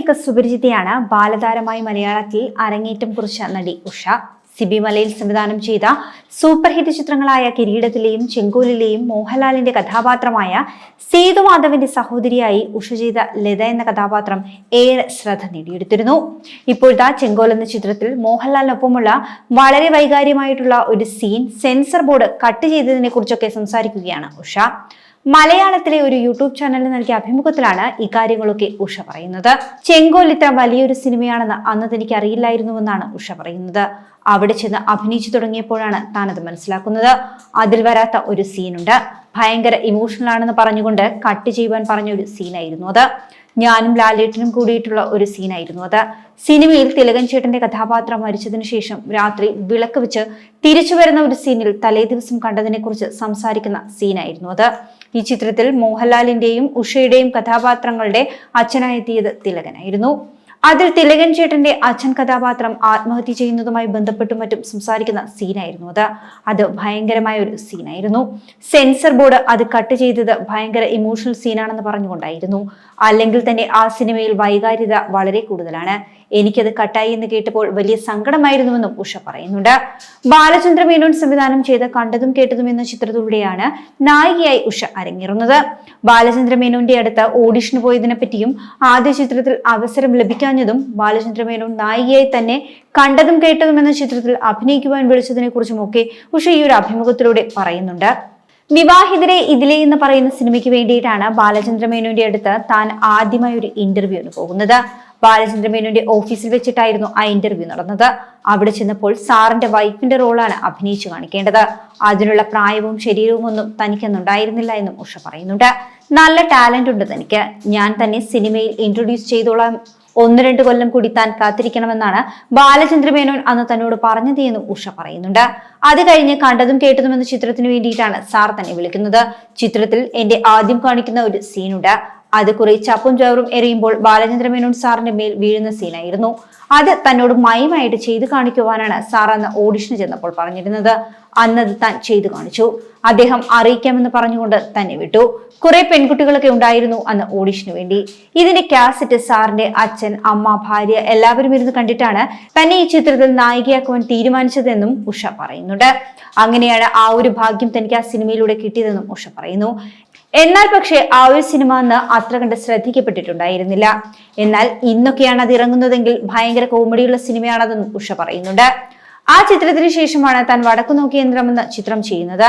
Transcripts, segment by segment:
പ്രേക്ഷകർക്ക് സുപരിചിതയാണ് ബാലതാരമായി മലയാളത്തിൽ അരങ്ങേറ്റം കുറിച്ച നടി ഉഷ. സിബി മലയിൽ സംവിധാനം ചെയ്ത സൂപ്പർ ഹിറ്റ് ചിത്രങ്ങളായ കിരീടത്തിലെയും ചെങ്കോലിലെയും മോഹൻലാലിന്റെ കഥാപാത്രമായ സേതുമാധവന്റെ സഹോദരിയായി ഉഷ ചെയ്ത ലത എന്ന കഥാപാത്രം ഏറെ ശ്രദ്ധ നേടിയെടുത്തിരുന്നു. ഇപ്പോഴത്തെ ചെങ്കോൽ എന്ന ചിത്രത്തിൽ മോഹൻലാലിനൊപ്പമുള്ള വളരെ വൈകാര്യമായിട്ടുള്ള ഒരു സീൻ സെൻസർ ബോർഡ് കട്ട് ചെയ്തതിനെ കുറിച്ചൊക്കെ സംസാരിക്കുകയാണ് ഉഷ. മലയാളത്തിലെ ഒരു യൂട്യൂബ് ചാനലിന് നൽകിയ അഭിമുഖത്തിലാണ് ഇക്കാര്യങ്ങളൊക്കെ ഉഷ പറയുന്നത്. ചെങ്കോൽ ഇത്ര വലിയൊരു സിനിമയാണെന്ന് അന്ന് തനിക്ക് അറിയില്ലായിരുന്നുവെന്നാണ് ഉഷ പറയുന്നത്. അവിടെ ചെന്ന് അഭിനയിച്ചു തുടങ്ങിയപ്പോഴാണ് താനത് മനസ്സിലാക്കുന്നത്. അതിൽ വരാത്ത ഒരു സീനുണ്ട്. ഭയങ്കര ഇമോഷണൽ ആണെന്ന് പറഞ്ഞുകൊണ്ട് കട്ട് ചെയ്യുവാൻ പറഞ്ഞ ഒരു സീനായിരുന്നു അത്. ഞാനും ലാലേട്ടനും കൂടിയിട്ടുള്ള ഒരു സീനായിരുന്നു അത്. സിനിമയിൽ തിലകൻ ചേട്ടന്റെ കഥാപാത്രം മരിച്ചതിനു ശേഷം രാത്രി വിളക്ക് വെച്ച് തിരിച്ചു വരുന്ന ഒരു സീനിൽ തലേ ദിവസം കണ്ടതിനെ കുറിച്ച് സംസാരിക്കുന്ന സീനായിരുന്നു അത്. ഈ ചിത്രത്തിൽ മോഹൻലാലിന്റെയും ഉഷയുടെയും കഥാപാത്രങ്ങളുടെ അച്ഛനായെത്തിയത് തിലകനായിരുന്നു. അതിൽ തിലകൻ ചേട്ടന്റെ അച്ഛൻ കഥാപാത്രം ആത്മഹത്യ ചെയ്യുന്നതുമായി ബന്ധപ്പെട്ടും മറ്റും സംസാരിക്കുന്ന സീനായിരുന്നു അത്. അത് ഭയങ്കരമായ ഒരു സീനായിരുന്നു. സെൻസർ ബോർഡ് അത് കട്ട് ചെയ്തത് ഭയങ്കര ഇമോഷണൽ സീനാണെന്ന് പറഞ്ഞുകൊണ്ടായിരുന്നു. അല്ലെങ്കിൽ തന്നെ ആ സിനിമയിൽ വൈകാര്യത വളരെ കൂടുതലാണ്. എനിക്കത് കട്ടായി എന്ന് കേട്ടപ്പോൾ വലിയ സങ്കടമായിരുന്നുവെന്നും ഉഷ പറയുന്നുണ്ട്. ബാലചന്ദ്ര മേനോൻ സംവിധാനം ചെയ്ത കണ്ടതും കേട്ടതും എന്ന ചിത്രത്തിലൂടെയാണ് നായികയായി ഉഷ അരങ്ങേറുന്നത്. ബാലചന്ദ്ര മേനോന്റെ അടുത്ത് ഓഡിഷന് പോയതിനെ പറ്റിയും ആദ്യ ചിത്രത്തിൽ അവസരം ലഭിക്കാഞ്ഞതും ബാലചന്ദ്ര മേനോൻ നായികയായി തന്നെ കണ്ടതും കേട്ടതും എന്ന ചിത്രത്തിൽ അഭിനയിക്കുവാൻ വിളിച്ചതിനെ കുറിച്ചുമൊക്കെ ഉഷ ഈ ഒരു അഭിമുഖത്തിലൂടെ പറയുന്നുണ്ട്. വിവാഹിതരെ ഇതിലെ എന്ന് പറയുന്ന സിനിമയ്ക്ക് വേണ്ടിയിട്ടാണ് ബാലചന്ദ്ര മേനോന്റെ അടുത്ത് താൻ ആദ്യമായി ഒരു ഇന്റർവ്യൂവിന് പോകുന്നത്. ബാലചന്ദ്ര മേനോന്റെ ഓഫീസിൽ വെച്ചിട്ടായിരുന്നു ആ ഇന്റർവ്യൂ നടന്നത്. അവിടെ ചെന്നപ്പോൾ സാറിന്റെ വൈഫിന്റെ റോളാണ് അഭിനയിച്ചു കാണിക്കേണ്ടത്. അതിനുള്ള പ്രായവും ശരീരവും ഒന്നും തനിക്കൊന്നുണ്ടായിരുന്നില്ല എന്നും ഉഷ പറയുന്നുണ്ട്. നല്ല ടാലന്റ് ഉണ്ട് തനിക്ക്. ഞാൻ തന്നെ സിനിമയിൽ ഇൻട്രൊഡ്യൂസ് ചെയ്തോളാം. ഒന്ന് രണ്ട് കൊല്ലം കൂടി താൻ കാത്തിരിക്കണമെന്നാണ് ബാലചന്ദ്രമേനോൻ അന്ന് തന്നോട് പറഞ്ഞത് എന്നും ഉഷ പറയുന്നുണ്ട്. അത് കഴിഞ്ഞ് കണ്ടതും കേട്ടതും എന്ന ചിത്രത്തിന് വേണ്ടിയിട്ടാണ് സാർ തന്നെ വിളിക്കുന്നത്. ചിത്രത്തിൽ എന്റെ ആദ്യം കാണിക്കുന്ന ഒരു സീനുണ്ട് അത് കുറെ ചപ്പും ചോറും എറിയുമ്പോൾ ബാലചന്ദ്ര മേനോൻ സാറിന്റെ മേൽ വീഴുന്ന സീനായിരുന്നു. അത് തന്നോട് മയമായിട്ട് ചെയ്തു കാണിക്കുവാനാണ് സാർ അന്ന് ഓഡിഷന് ചെന്നപ്പോൾ പറഞ്ഞിരുന്നത്. അന്നത് താൻ ചെയ്തു കാണിച്ചു. അദ്ദേഹം അറിയിക്കാമെന്ന് പറഞ്ഞുകൊണ്ട് തന്നെ വിട്ടു. കുറെ പെൺകുട്ടികളൊക്കെ ഉണ്ടായിരുന്നു അന്ന് ഓഡിഷന് വേണ്ടി. ഇതിന്റെ കാസറ്റ് സാറിന്റെ അച്ഛൻ അമ്മ ഭാര്യ എല്ലാവരും ഇരുന്ന് കണ്ടിട്ടാണ് തന്നെ ഈ ചിത്രത്തിൽ നായികയാക്കുവാൻ തീരുമാനിച്ചതെന്നും ഉഷ പറയുന്നുണ്ട്. അങ്ങനെയാണ് ആ ഒരു ഭാഗ്യം തനിക്ക് ആ സിനിമയിലൂടെ കിട്ടിയതെന്നും ഉഷ പറയുന്നു. എന്നാൽ പക്ഷേ ആ ഒരു സിനിമ അന്ന് അത്ര കണ്ട് ശ്രദ്ധിക്കപ്പെട്ടിട്ടുണ്ടായിരുന്നില്ല. എന്നാൽ ഇന്നൊക്കെയാണ് അത് ഇറങ്ങുന്നതെങ്കിൽ ഭയങ്കര കോമഡിയുള്ള സിനിമയാണതെന്ന് ഉഷ പറയുന്നുണ്ട്. ആ ചിത്രത്തിന് ശേഷമാണ് താൻ വടക്കു നോക്കി യന്ത്രം എന്ന ചിത്രം ചെയ്യുന്നത്.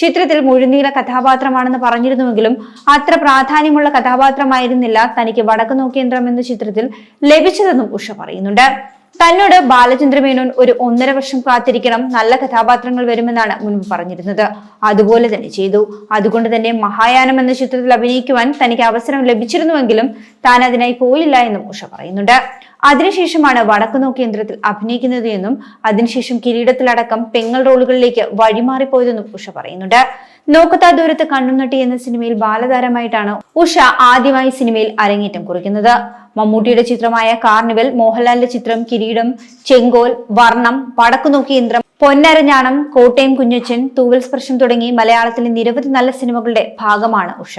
ചിത്രത്തിൽ മുഴുനീള കഥാപാത്രമാണെന്ന് പറഞ്ഞിരുന്നുവെങ്കിലും അത്ര പ്രാധാന്യമുള്ള കഥാപാത്രമായിരുന്നില്ല തനിക്ക് വടക്കു നോക്കി യന്ത്രം എന്ന ചിത്രത്തിൽ ലഭിച്ചതെന്നും ഉഷ പറയുന്നുണ്ട്. തന്നോട് ബാലചന്ദ്ര മേനോൻ ഒരു ഒന്നര വർഷം കാത്തിരിക്കണം നല്ല കഥാപാത്രങ്ങൾ വരുമെന്നാണ് മുൻപ് പറഞ്ഞിരുന്നത്. അതുപോലെ തന്നെ ചെയ്തു. അതുകൊണ്ട് തന്നെ മഹായാനം എന്ന ചിത്രത്തിൽ അഭിനയിക്കുവാൻ തനിക്ക് അവസരം ലഭിച്ചിരുന്നുവെങ്കിലും താൻ അതിനായി പോയില്ല എന്നും ഉഷ പറയുന്നുണ്ട്. അതിനുശേഷമാണ് വടക്കുനോ കേന്ദ്രത്തിൽ അഭിനയിക്കുന്നത് എന്നും അതിനുശേഷം കിരീടത്തിലടക്കം പെങ്ങൾ റോളുകളിലേക്ക് വഴിമാറിപ്പോയതെന്നും ഉഷ പറയുന്നുണ്ട്. നോക്കത്താ ദൂരത്ത് കണ്ണുനട്ടി എന്ന സിനിമയിൽ ബാലതാരമായിട്ടാണ് ഉഷ ആദ്യമായി സിനിമയിൽ അരങ്ങേറ്റം കുറിക്കുന്നത്. മമ്മൂട്ടിയുടെ ചിത്രമായ കാർണിവൽ മോഹൻലാലിന്റെ ചിത്രം കിരീടം ചെങ്കോൽ വർണം വടക്കുനോക്കി യന്ത്രം പൊന്നരഞ്ഞാണം കോട്ടയം കുഞ്ഞച്ചൻ തൂവൽ സ്പർശം തുടങ്ങി മലയാളത്തിലെ നിരവധി നല്ല സിനിമകളുടെ ഭാഗമാണ് ഉഷ.